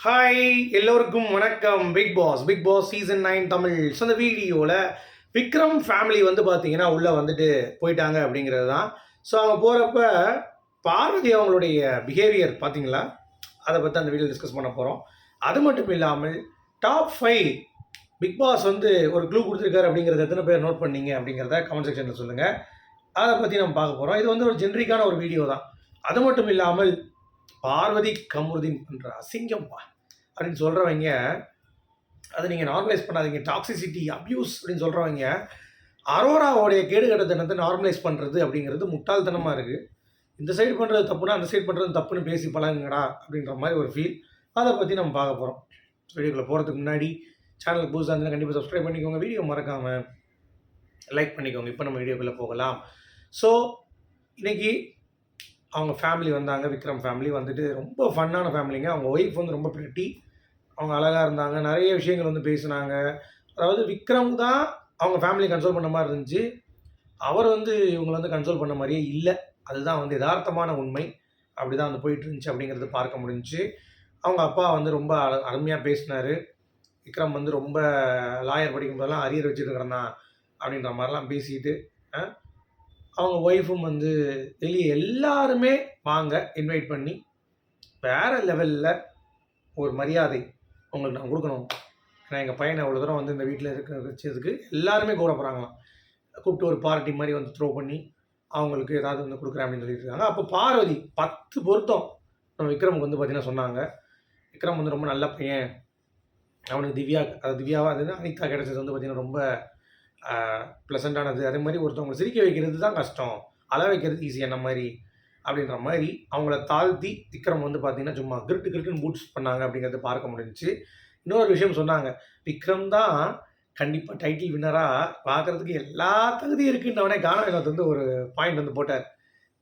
Hi எல்லோருக்கும் வணக்கம். Bigg Boss Bigg Boss season nine Tamil. So அந்த வீடியோவில் விக்ரம் ஃபேமிலி வந்து பார்த்தீங்கன்னா உள்ளே வந்துட்டு போயிட்டாங்க அப்படிங்கிறது தான் ஸோ அவங்க போகிறப்ப பார்வதி அவங்களுடைய பிஹேவியர் பார்த்தீங்களா அதை பற்றி அந்த வீடியோ டிஸ்கஸ் பண்ண போகிறோம் அது மட்டும் இல்லாமல் டாப் ஃபைவ் பிக் பாஸ் வந்து ஒரு க்ளூ கொடுத்துருக்காரு அப்படிங்கிறத எத்தனை பேர் நோட் பண்ணீங்க அப்படிங்கிறத கமெண்ட் செக்ஷனில் சொல்லுங்கள் அதை பற்றி நம்ம பார்க்க போகிறோம் இது வந்து ஒரு ஜென்ரிக்கான ஒரு வீடியோ தான். அது மட்டும் இல்லாமல் பார்வதி கமருதீன் பண்ணுற அசிங்கம்ப்பா அப்படின்னு சொல்கிறவங்க அதை நீங்கள் நார்மலைஸ் பண்ணாதீங்க. டாக்ஸிசிட்டி அப்யூஸ் அப்படின்னு சொல்கிறவங்க அரோராவோடைய கேடு கட்டத்தனத்தை நார்மலைஸ் பண்ணுறது அப்படிங்கிறது முட்டாள்தனமாக இருக்குது இந்த சைடு பண்ணுறது தப்புனா அந்த சைடு பண்ணுறது தப்புன்னு பேசி பழகுங்கடா அப்படின்ற மாதிரி ஒரு ஃபீல் அதை பற்றி நம்ம பார்க்க போகிறோம் வீடியோக்குள்ளே போகிறதுக்கு முன்னாடி சேனலுக்கு புதுசாக இருந்தால் கண்டிப்பாக சப்ஸ்கிரைப் பண்ணிக்கோங்க. வீடியோ மறக்காமல் லைக் பண்ணிக்கோங்க. இப்போ நம்ம வீடியோக்குள்ளே போகலாம். ஸோ இன்றைக்கி அவங்க ஃபேமிலி வந்தாங்க விக்ரம் ஃபேமிலி வந்துட்டு ரொம்ப ஃபன்னான ஃபேமிலிங்க அவங்க ஒய்ஃப் வந்து ரொம்ப பிரிட்டி அவங்க அழகாக இருந்தாங்க. நிறைய விஷயங்கள் வந்து பேசினாங்க. அதாவது விக்ரம் தான் அவங்க ஃபேமிலி கன்சோல் பண்ண மாதிரி இருந்துச்சு. அவர் வந்து இவங்களை வந்து கன்சோல் பண்ண மாதிரியே இல்லை. அதுதான் வந்து யதார்த்தமான உண்மை. அப்படி தான் வந்து போயிட்டு இருந்துச்சு அப்படிங்கிறது பார்க்க முடிஞ்சு அவங்க அப்பா வந்து ரொம்ப அழ- அருமையாக பேசினார். விக்ரம் வந்து ரொம்ப லாயர் படிக்கும் போதெல்லாம் அரியர் வச்சுட்டு கிடந்தான் அப்படின்ற மாதிரிலாம் பேசிட்டு அவங்க ஒய்ஃபும் வந்து வெளியே எல்லாருமே வாங்க இன்வைட் பண்ணி வேறு லெவலில் ஒரு மரியாதை உங்களுக்கு நான் கொடுக்கணும். ஏன்னா எங்கள் பையனை அவ்வளோ தூரம் வந்து இந்த வீட்டில் இருக்க வச்சதுக்கு எல்லாருமே கூடப்படுறாங்களாம் கூப்பிட்டு ஒரு பார்ட்டி மாதிரி வந்து த்ரோ பண்ணி அவங்களுக்கு ஏதாவது வந்து கொடுக்குறேன் அப்படின்னு சொல்லிட்டு இருக்காங்க. அப்போ பார்வதி பத்து பொருத்தம். நம்ம விக்ரமுக்கு வந்து பார்த்தீங்கன்னா சொன்னாங்க. விக்ரம் வந்து ரொம்ப நல்ல பையன். அவனுக்கு திவ்யா அது திவ்யாவாக அது அனிதா கிடைச்சது வந்து பார்த்தீங்கன்னா ரொம்ப ப்ளசண்ட்டானது அதே மாதிரி ஒருத்தவங்க சிரிக்க வைக்கிறது தான் கஷ்டம். அழ வைக்கிறது ஈஸி என்ன மாதிரி? அப்படின்ற மாதிரி அவங்கள தாழ்த்தி விக்ரம் வந்து பார்த்தீங்கன்னா சும்மா கிரிட்டு கிரிட்டுன்னு பூட்ஸ் பண்ணாங்க அப்படிங்கிறது பார்க்க முடிஞ்சுச்சு. இன்னொரு விஷயம் சொன்னாங்க. விக்ரம் தான் கண்டிப்பாக டைட்டில் வின்னராக பார்க்கறதுக்கு எல்லா தகுதியும் இருக்குன்றவனே கான வினோத் வந்து ஒரு பாயிண்ட் வந்து போட்டார்.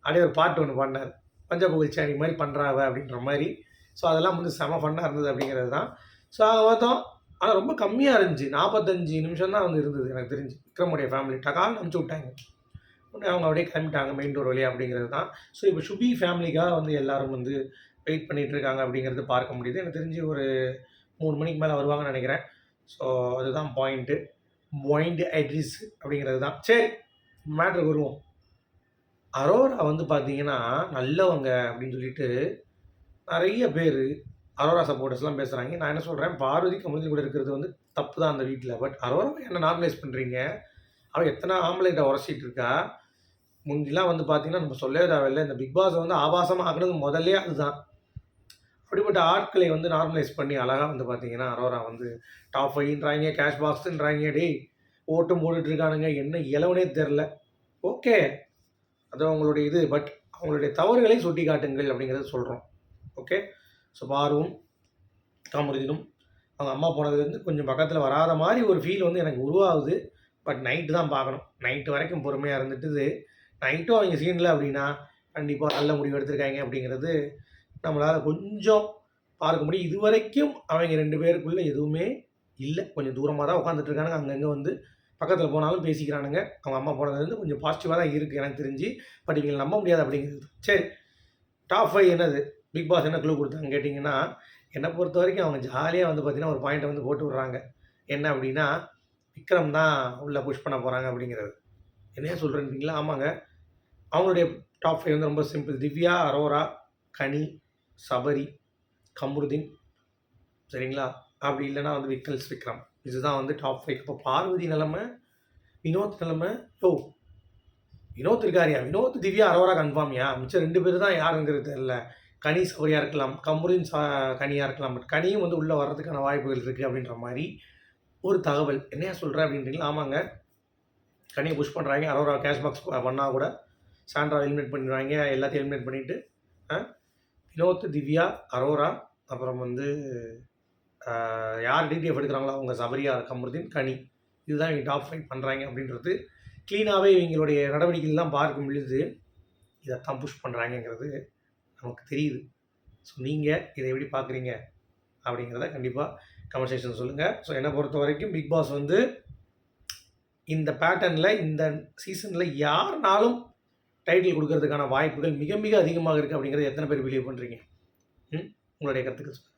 அப்படியே ஒரு பாட்டு ஒன்று பாடினார் பஞ்சாப் புகழ்ச்சாணி மாதிரி பண்ணுறாவ அப்படின்ற மாதிரி. ஸோ அதெல்லாம் வந்து செம ஃபன்னாக இருந்தது அப்படிங்கிறது தான். ஸோ அதை பார்த்தோம் ஆனால் ரொம்ப கம்மியாக இருந்துச்சு. நாற்பத்தஞ்சு நிமிஷம் தான் வந்து இருந்தது எனக்கு தெரிஞ்சு. விக்ரமுடைய ஃபேமிலி டகால் அனுப்பிச்சு விட்டாங்க. உடனே அவங்க அப்படியே கிளம்பிட்டாங்க மெயின் டோர் வழியாக அப்படிங்கிறது தான். ஸோ இப்போ சுபி ஃபேமிலிக்காக வந்து எல்லாரும் வந்து வெயிட் பண்ணிகிட்ருக்காங்க அப்படிங்கிறது பார்க்க முடியுது. எனக்கு தெரிஞ்சு ஒரு மூணு மணிக்கு மேலே வருவாங்கன்னு நினைக்கிறேன். ஸோ அதுதான் பாயிண்ட்டு பாயிண்ட் அட்ரிஸ் அப்படிங்கிறது தான். சரி மேட்ருக்கு வருவோம். அரோரா வந்து பார்த்தீங்கன்னா நல்லவங்க அப்படின்னு சொல்லிட்டு நிறைய பேர் அரோரா சப்போர்ட்டர்ஸ்லாம் பேசுகிறாங்க நான் என்ன சொல்கிறேன் பார்வதிக்கு கமலி கூட இருக்கிறது வந்து தப்பு தான் அந்த வீட்டில் பட் அரோரா என்ன நார்மலைஸ் பண்ணுறீங்க அவள் எத்தனை ஆம்பளைட்ட உரசிட்டு இருக்கா? முந்திலாம் வந்து பார்த்தீங்கன்னா நம்ம சொல்லவே தேவையில்லை. இந்த பிக் பாஸை வந்து ஆபாசமாக ஆக்குனது முதல்லே அதுதான். அப்படிப்பட்ட ஆட்களை வந்து நார்மலைஸ் பண்ணி அழகாக வந்து பார்த்தீங்கன்னா அரோரா வந்து டாப் ஃபைவ்ன்றாங்க கேஷ் பாக்ஸுன்றாங்க டேய் ஓட்டும் போட்டுட்ருக்கானுங்க என்ன இளவுனே தெரில ஓகே. அது அவங்களுடைய இது. பட் அவங்களுடைய தவறுகளை சுட்டி காட்டுங்கள் அப்படிங்கிறத சொல்கிறோம் ஓகே? ஸோ பார்வும் காமருதினும் அவங்க அம்மா போனதுலேருந்து கொஞ்சம் பக்கத்தில் வராத மாதிரி ஒரு ஃபீல் வந்து எனக்கு உருவாகுது. பட் நைட்டு தான் பார்க்கணும். நைட்டு வரைக்கும் பொறுமையாக இருந்துட்டு நைட்டும் அவங்க சீனில் அப்படின்னா கண்டிப்பாக நல்ல முடிவு எடுத்திருக்காங்க அப்படிங்கிறது நம்மளால் கொஞ்சம் பார்க்க முடியும். இது வரைக்கும் அவங்க ரெண்டு பேருக்குள்ளே எதுவுமே இல்லை. கொஞ்சம் தூரமாக தான் உட்காந்துட்ருக்கானுங்க அங்கங்கே வந்து பக்கத்தில் போனாலும் பேசிக்கிறானுங்க. அவங்க அம்மா போனதுலேருந்து கொஞ்சம் பாசிட்டிவாக தான் இருக்குது எனக்கு தெரிஞ்சு. பட் இவங்களை நம்ப முடியாது அப்படிங்கிறது. சரி டாப் ஃபைவ் என்னது? பிக் பாஸ் என்ன க்ளூ கொடுத்தாங்க கேட்டிங்கன்னா என்னை பொறுத்த வரைக்கும் அவங்க ஜாலியாக வந்து பார்த்தீங்கன்னா ஒரு பாயிண்ட்டை வந்து போட்டு விட்றாங்க. என்ன அப்படின்னா விக்ரம் தான் உள்ளே புஷ் பண்ண போகிறாங்க அப்படிங்கிறது. என்னையா சொல்கிறீங்களா ஆமாங்க. அவங்களுடைய டாப் ஃபைவ் வந்து ரொம்ப சிம்பிள் திவ்யா அரோரா கனி சபரி கம்ருதீன். சரிங்களா? அப்படி இல்லைன்னா வந்து விக்கல்ஸ் விக்ரம். இதுதான் வந்து டாப் ஃபைவ் இப்போ பார்வதி நிலமை வினோத் நிலமை ஓ வினோத் இருக்காரியா? வினோத் திவ்யா அரோரா கன்ஃபார்மியா மிச்சம் ரெண்டு பேர் தான் யாருங்கிறது தெரியல. கனி சபரியாக இருக்கலாம் கம்ருதீன் சா கனியாக இருக்கலாம் பட் கனியும் வந்து உள்ளே வர்றதுக்கான வாய்ப்புகள் இருக்குது அப்படின்ற மாதிரி ஒரு தகவல். என்னையா சொல்கிறேன் அப்படின்றீங்களா? ஆமாங்க. கனியை புஷ் பண்ணுறாங்க அரோரா கேஷ் பாக்ஸ் பண்ணால் கூட சாண்ட்ரா எலிமினேட் பண்ணிடுவாங்க. எல்லாத்தையும் எலிமினேட் பண்ணிவிட்டு வினோத் திவ்யா அரோரா அப்புறம் வந்து யார் டிடிஎஃப் எடுக்கிறாங்களோ அவங்க சபரியா கமருதீன் கனி. இதுதான் இவங்க டாப் ஃபைவ் பண்ணுறாங்க அப்படின்றது க்ளீனாகவே இவங்களுடைய நடவடிக்கைகள்லாம் பார்க்க முடியுது இதைத்தான் புஷ் பண்ணுறாங்கங்கிறது நமக்கு தெரியுது. ஸோ நீங்கள் இதை எப்படி பார்க்குறீங்க? அப்படிங்கிறத கண்டிப்பாக கமெண்ட் செக்ஷன் சொல்லுங்கள் ஸோ என்னை பொறுத்த வரைக்கும் பிக் பாஸ் வந்து இந்த பேட்டர்னில் இந்த சீசனில் யாருனாலும் டைட்டில் கொடுக்கறதுக்கான வாய்ப்புகள் மிக மிக அதிகமாக இருக்குது அப்படிங்கிறத எத்தனை பேர் பிலீவ் பண்ணுறீங்க ம்? உங்களுடைய கருத்துக்கள் சொல்லுங்கள்